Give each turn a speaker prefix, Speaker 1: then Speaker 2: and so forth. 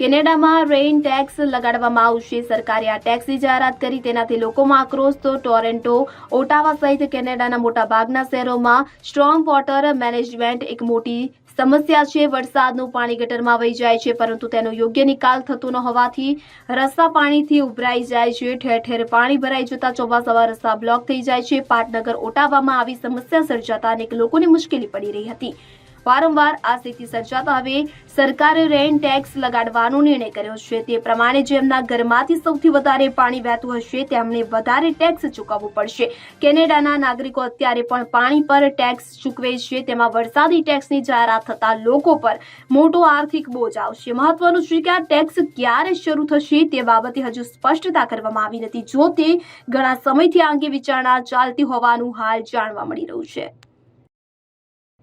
Speaker 1: કેનેડામાં rain tax લગાડવામાં આવશે. સરકારે આ ટેક્સની જાહેરાત કરી. તેનાથી લોકોમાં આક્રોશ તો ટોરેન્ટો, ઓટાવા સહિત કેનેડાના મોટાભાગના શહેરોમાં સ્ટ્રોંગ વોટર મેનેજમેન્ટ એક મોટી સમસ્યા છે. વરસાદનું પાણી ગટરમાં વહી જાય છે, પરંતુ તેનો યોગ્ય નિકાલ થતો ન હોવાથી રસ્તા પાણીથી ઉભરાઈ જાય છે. ઠેર ઠેર પાણી ભરાઈ જતા ચોમાસામાં રસ્તા બ્લોક થઈ જાય છે. પાટનગર, ઓટાવામાં આવી સમસ્યા સર્જાતા અનેક લોકોને મુશ્કેલી પડી રહી હતી. વારંવાર આ સ્થિતિ સર્જાતા હવે સરકારે રેન ટેક્સ લગાડવાનો નિર્ણય કર્યો છે. તે પ્રમાણે જેમના ઘરમાંથી સૌથી વધારે પાણી વહેતું હશે, તેમને વધારે ટેક્સ ચૂકવવું પડશે. કેનેડાના નાગરિકો અત્યારે પણ પાણી પર ટેક્સ ચૂકવે છે. તેમાં વરસાદી ટેક્સની જાહેરાત થતા લોકો પર મોટો આર્થિક બોજ આવશે. મહત્વનું છે કે આ ટેક્સ ક્યારે શરૂ થશે તે બાબતે હજુ સ્પષ્ટતા કરવામાં આવી નથી. જો તે ઘણા સમયથી આ અંગે વિચારણા ચાલતી હોવાનું હાલ જાણવા મળી રહ્યું છે.